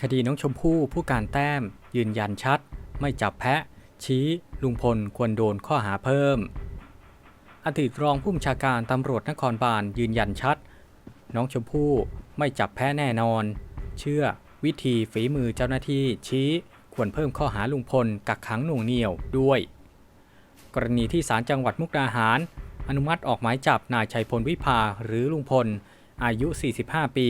คดีน้องชมพู่ผู้การแต้ม ยืนยันชัด ไม่จับแพะ ชี้ ลุงพลควรโดนข้อหาเพิ่ม อดีตรองผู้บัญชาการตำรวจนครบาลยืนยันชัด น้องชมพู่ไม่จับแพ้แน่นอน เชื่อ วิธีฝีมือเจ้าหน้าที่ชี้ควรเพิ่มข้อหาลุงพลกักขังหน่วงเหนี่ยวด้วย กรณีที่ศาลจังหวัดมุกดาหาร อนุมัติออกหมายจับนายชัยพลวิภาหรือลุงพล อายุ 45 ปี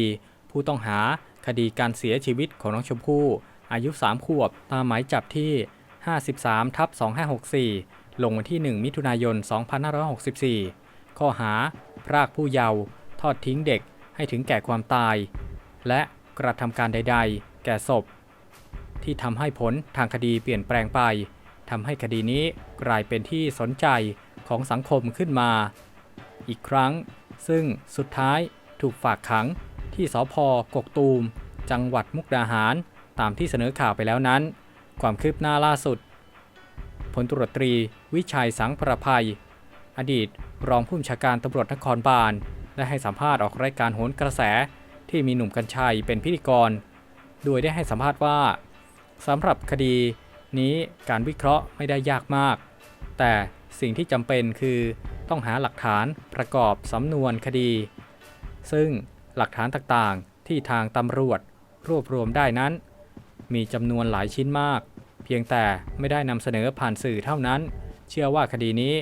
ผู้ต้องหา คดีการเสียชีวิตของน้องชมพู่ อายุ 3 ขวบ ตามหมายจับที่ 53ทับ2564 ลงวันที่ 1 มิถุนายน 2564 ข้อหา พรากผู้เยาว์ทอดทิ้งเด็กให้ถึงแก่ความตาย และกระทำการใด ๆ แก่ศพ ที่ทำให้ผลทางคดีเปลี่ยนแปลงไปทำให้คดีนี้กลายเป็นที่สนใจของสังคมขึ้นมา อีกครั้ง ซึ่งสุดท้ายถูกฝากขัง ที่สพกกตูม จังหวัดมุกดาหาร ตามที่เสนอข่าวไปแล้วนั้น ความคืบหน้าล่าสุดพลตรวจตรีวิชัยสังประภัย อดีตรองผู้บัญชาการตำรวจนครบาลได้ให้สัมภาษณ์ออกรายการโหนกระแสที่มีหนุ่มกัญชัยเป็นพิธีกร โดยได้ให้สัมภาษณ์ว่าสำหรับคดีนี้การวิเคราะห์ไม่ได้ยากมาก แต่สิ่งที่จำเป็นคือต้องหาหลักฐานประกอบสำนวนคดี ซึ่ง หลักฐานต่างๆ ที่ทางตำรวจรวบรวมได้นั้น มีจำนวนหลายชิ้นมาก เพียงแต่ไม่ได้นำเสนอผ่านสื่อเท่านั้น เชื่อว่าคดีนี้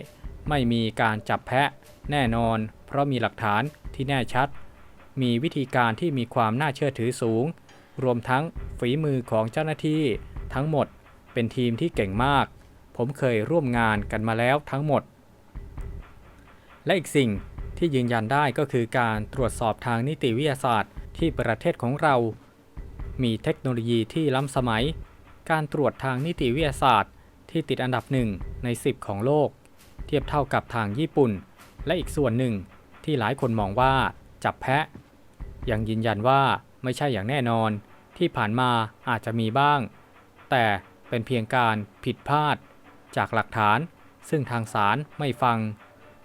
ไม่มีการจับแพะแน่นอน เพราะมีหลักฐานที่แน่ชัด มีวิธีการที่มีความน่าเชื่อถือสูง รวมทั้งฝีมือของเจ้าหน้าที่ทั้งหมดเป็นทีมที่เก่งมาก ผมเคยร่วมงานกันมาแล้วทั้งหมด และอีกสิ่ง ที่ยืนยันได้ก็คือการตรวจสอบทางนิติวิทยาศาสตร์ ที่ประเทศของเรา มีเทคโนโลยีที่ล้ำสมัย การตรวจทางนิติวิทยาศาสตร์ ที่ติดอันดับหนึ่งใน 10 ของโลก เทียบเท่ากับทางญี่ปุ่น และอีกส่วนหนึ่งที่หลายคนมองว่าจับแพะ ยังยืนยันว่าไม่ใช่อย่างแน่นอน ที่ผ่านมาอาจจะมีบ้าง แต่เป็นเพียงการผิดพลาด จากหลักฐาน ซึ่งทางศาลไม่ฟัง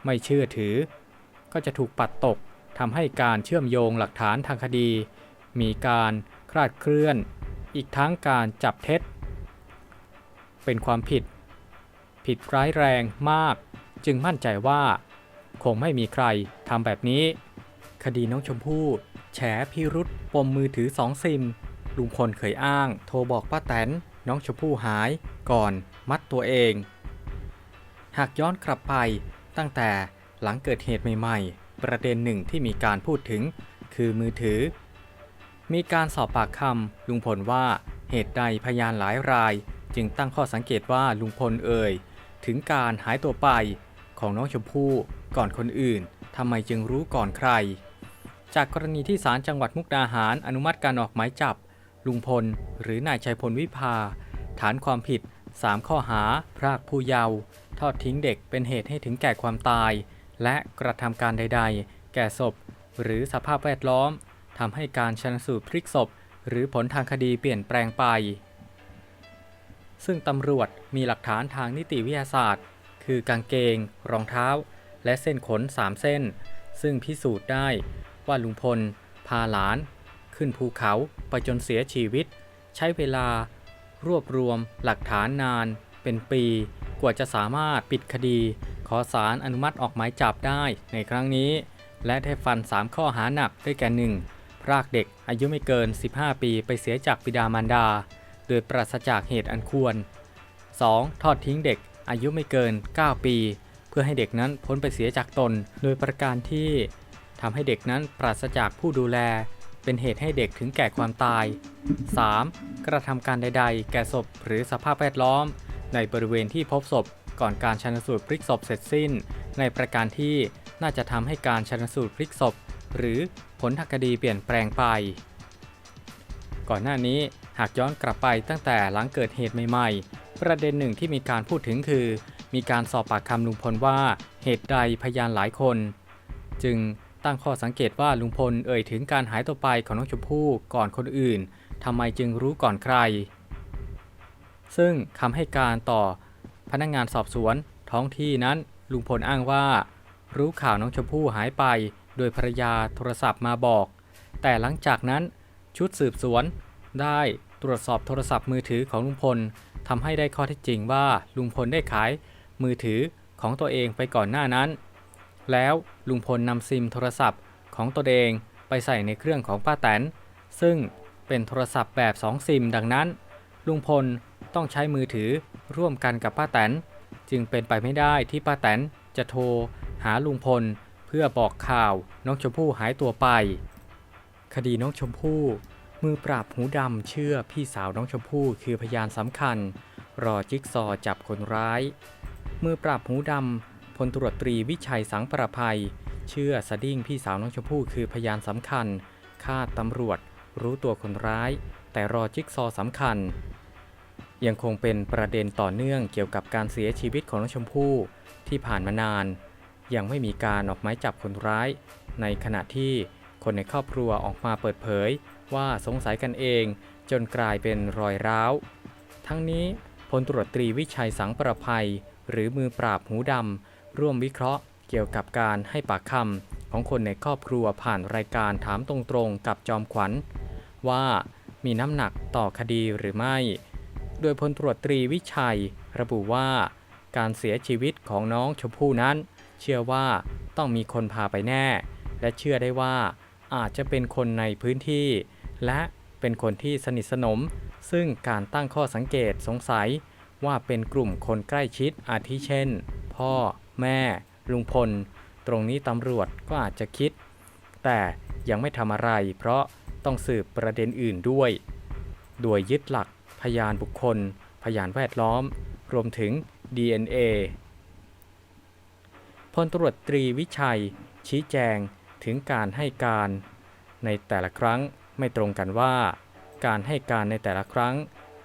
ไม่เชื่อถือ ก็จะถูกปัดตกทำให้การเชื่อมโยงหลักฐานทางคดี มีการคลาดเคลื่อน อีกทั้งการจับเท็จ เป็นความผิด ผิดร้ายแรงมาก จึงมั่นใจว่า คงไม่มีใครทำแบบนี้ คดีน้องชมพู่แฉพิรุษปมมือถือสองซิม ลุงพลเคยอ้าง โทรบอกป้าแตน น้องชมพู่หายก่อนมัดตัวเอง หากย้อนกลับไปตั้งแต่ หลังเกิดเหตุใหม่ๆ ประเด็นหนึ่งที่มีการพูดถึง คือมือถือ มีการสอบปากคำลุงพลว่าเหตุใดพยานหลายราย จึงตั้งข้อสังเกตว่าลุงพลเอ่ย ถึงการหายตัวไปของน้องชมพู่ก่อนคนอื่นทำไมจึงรู้ก่อนใคร จากกรณีที่ศาลจังหวัดมุกดาหารอนุมัติการออกหมายจับ ลุงพล หรือนายชัยพลวิภา ฐานความผิด 3 ข้อหา พรากผู้เยาว์ทอดทิ้งเด็กเป็นเหตุให้ถึงแก่ความตาย และกระทำการใด ๆ แก่ศพ หรือสภาพแวดล้อมทำให้การชันสูตรพลิกศพ หรือผลทางคดีเปลี่ยนแปลงไป ซึ่งตำรวจมีหลักฐานทางนิติวิทยาศาสตร์ คือกางเกง รองเท้า และเส้นขน 3 เส้น ซึ่งพิสูจน์ได้ว่าลุงพล พาหลาน ขึ้นภูเขาไปจนเสียชีวิต ใช้เวลารวบรวมหลักฐานนานเป็นปี กว่าจะสามารถปิดคดี ขอสารอนุมัติออกหมายจับได้ในครั้งนี้ และได้ฟัน 3 ข้อหาหนักได้แก่ 1. พรากเด็กอายุไม่เกิน 15 ปีไปเสียจากบิดามารดา โดยปราศจากเหตุอันควร 2. ทอดทิ้งเด็กอายุไม่เกิน 9 ปี เพื่อให้เด็กนั้นพ้นไปเสียจากตน โดยประการที่ทำให้เด็กนั้นปราศจากผู้ดูแล เป็นเหตุให้เด็กถึงแก่ความตาย 3. กระทำการใด ๆ แก่ศพหรือสภาพแวดล้อม ในบริเวณที่พบศพก่อนการชันสูตรพลิกศพเสร็จสิ้น ในประการที่น่าจะทำให้การชันสูตรพลิกศพ หรือผลทางคดีเปลี่ยนแปลงไป ก่อนหน้านี้หากย้อนกลับไปตั้งแต่หลังเกิดเหตุใหม่ ๆ ประเด็นหนึ่งที่มีการพูดถึงคือ มีการสอบปากคำลุงพลว่าเหตุใดพยานหลายคน จึงตั้งข้อสังเกตว่าลุงพลเอ่ยถึงการหายตัวไปของน้องชมพู่ก่อนคนอื่นทำไมจึงรู้ก่อนใคร ซึ่งคำให้การต่อพนักงงานสอบสวนท้องที่นั้นลุงพลอ้างว่า รู้ข่าวน้องชมพู่หายไป โดยภรรยาโทรศัพท์มาบอก แต่หลังจากนั้นชุดสืบสวนได้ตรวจสอบโทรศัพท์มือถือของลุงพลทำให้ได้ข้อเท็จจริงว่าลุงพลได้ขายมือถือของตัวเองไปก่อนหน้านั้น แล้วลุงพลนำซิมโทรศัพท์ของตัวเองไปใส่ในเครื่องของป้าแตน ซึ่งเป็นโทรศัพท์แบบ 2 ซิม ดังนั้น ลุงพล ต้องใช้มือถือร่วมกันกับป้าแตน จึงเป็นไปไม่ได้ที่ป้าแตนจะโทรหาลุงพล เพื่อบอกข่าวน้องชมพู่หายตัวไป คดีน้องชมพู่มือปราบหูดำเชื่อพี่สาวน้องชมพู่คือพยานสำคัญ รอจิ๊กซอจับคนร้าย มือปราบหูดำพลตรวจตรีวิชัยสังประภัย เชื่อสดิ้งพี่สาวน้องชมพู่คือพยานสำคัญคาดตำรวจรู้ตัวคนร้าย แต่รอจิ๊กซอสำคัญ ยังคงเป็นประเด็นต่อเนื่องเกี่ยวกับการเสียชีวิตของน้องชมพู่ที่ผ่านมานาน ยังไม่มีการออกหมายจับคนร้าย ในขณะที่คนในครอบครัวออกมาเปิดเผย ว่าสงสัยกันเองจนกลายเป็นรอยร้าว ทั้งนี้พลตรวจตรีวิชัยสังประภัย หรือมือปราบหูดำ ร่วมวิเคราะห์เกี่ยวกับการให้ปากคำของคนในครอบครัวผ่านรายการถามตรงๆกับจอมขวัญ ว่ามีน้ำหนักต่อคดีหรือไม่ โดยพลตรวจตรีวิชัย ระบุว่า การเสียชีวิตของน้องชมพู่นั้น เชื่อว่าต้องมีคนพาไปแน่ และเชื่อได้ว่าอาจจะเป็นคนในพื้นที่ และเป็นคนที่สนิทสนม ซึ่งการตั้งข้อสังเกตสงสัยว่าเป็นกลุ่มคนใกล้ชิดอาทิเช่น พ่อ แม่ ลุงพล ตรงนี้ตำรวจก็อาจจะคิด แต่ยังไม่ทำอะไรเพราะต้องสืบประเด็นอื่นด้วย โดยยึดหลัก พยานบุคคล พยานแวดล้อม รวมถึง DNA พลตรวจตรีวิชัย ชี้แจงถึงการให้การ ในแต่ละครั้งไม่ตรงกันว่า การให้การในแต่ละครั้ง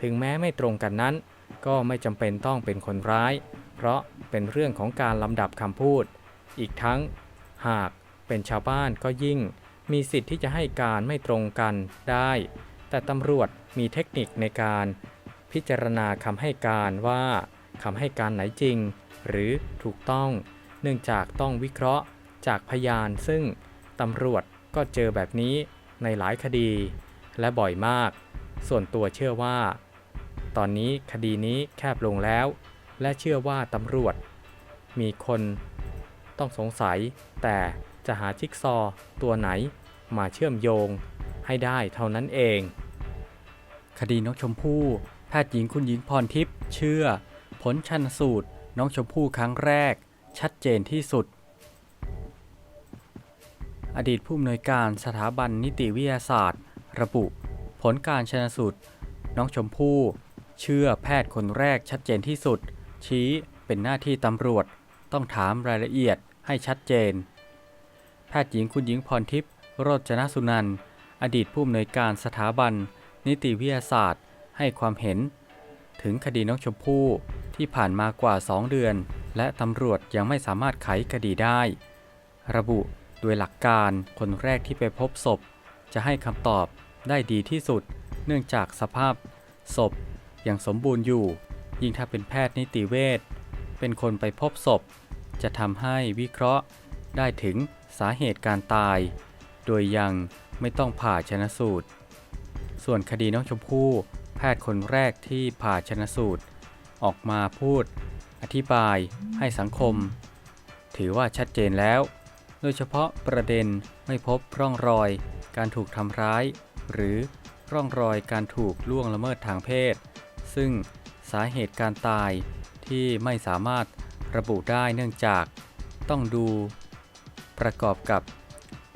ถึงแม้ไม่ตรงกันนั้น ก็ไม่จำเป็นต้องเป็นคนร้าย เพราะเป็นเรื่องของการลำดับคำพูด อีกทั้ง หากเป็นชาวบ้านก็ยิ่ง มีสิทธิ์ที่จะให้การไม่ตรงกันได้ แต่ตำรวจ มีเทคนิคในการพิจารณาคำให้การว่าคำให้การไหนจริง หรือถูกต้อง เนื่องจากต้องวิเคราะห์จากพยานซึ่งตำรวจก็เจอแบบนี้ในหลายคดี และบ่อยมาก ส่วนตัวเชื่อว่า ตอนนี้คดีนี้แคบลงแล้ว และเชื่อว่าตำรวจ มีคนต้องสงสัย แต่จะหาจิ๊กซอว์ตัวไหนมาเชื่อมโยงให้ได้เท่านั้นเอง คดีน้องชมพู่แพทย์หญิงคุณหญิงพรทิพย์เชื่อ ผลชันสูตร น้องชมพู่ครั้งแรก ชัดเจนที่สุด อดีตผู้อำนวยการสถาบันนิติวิทยาศาสตร์ ระบุ ผลการชันสูตร น้องชมพู่ เชื่อแพทย์คนแรกชัดเจนที่สุด ชี้เป็นหน้าที่ตำรวจ ต้องถามรายละเอียดให้ชัดเจน แพทย์หญิงคุณหญิงพรทิพย์โรจนสุนันท์อดีตผู้อำนวยการสถาบัน นิติวิทยาศาสตร์ให้ความเห็น ถึงคดีน้องชมพู่ที่ผ่านมากว่า 2 เดือน และตำรวจยังไม่สามารถไขคดีได้ ระบุโดยหลักการคนแรกที่ไปพบศพ จะให้คำตอบได้ดีที่สุด เนื่องจากสภาพศพยังสมบูรณ์อยู่ ยิ่งถ้าเป็นแพทย์นิติเวชเป็นคนไปพบศพ จะทำให้วิเคราะห์ ได้ถึงสาเหตุการตาย โดยยังไม่ต้องผ่าชนะสูตร ส่วนคดีน้องชมพู่แพทย์คนแรกที่ผ่าชนะสูตร ออกมาพูด อธิบายให้สังคม ถือว่าชัดเจนแล้ว โดยเฉพาะประเด็นไม่พบร่องรอย การถูกทำร้าย หรือร่องรอยการถูกล่วงละเมิดทางเพศ ซึ่งสาเหตุการตายที่ไม่สามารถระบุได้เนื่องจากต้องดู ประกอบกับ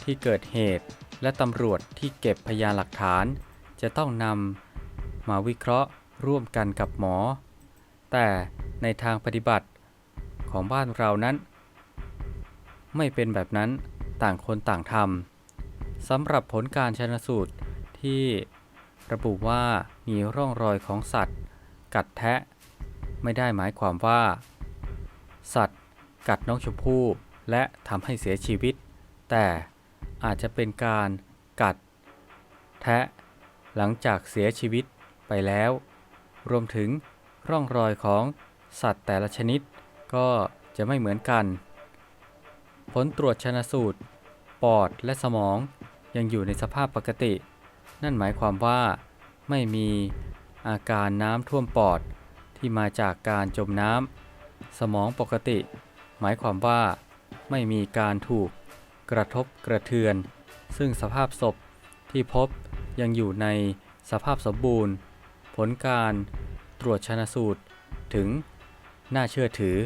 ที่เกิดเหตุและตำรวจที่เก็บพยานหลักฐาน จะต้องนำมาวิเคราะห์ร่วมกันกับหมอ แต่ในทางปฏิบัติของบ้านเรานั้น ไม่เป็นแบบนั้นต่างคนต่างทำสำหรับผลการชนสูตรที่ระบุว่ามีร่องรอยของสัตว์ กัดแทะ ไม่ได้หมายความว่า สัตว์ กัดน้องชมพู่และทำให้เสียชีวิต แต่อาจจะเป็นการกัด แทะ หลังจากเสียชีวิตไปแล้ว รวมถึงร่องรอยของสัตว์แต่ละชนิดก็จะไม่เหมือนกัน ผลตรวจชนะสูตร ปอดและสมองยังอยู่ในสภาพปกติ นั่นหมายความว่าไม่มีอาการน้ำท่วมปอดที่มาจากการจมน้ำสมองปกติ หมายความว่าไม่มีการถูกกระทบกระเทือน ซึ่งสภาพศพที่พบ ยังอยู่ในสภาพสมบูรณ์ ผลการตรวจชนะสูตรถึงน่าเชื่อถือ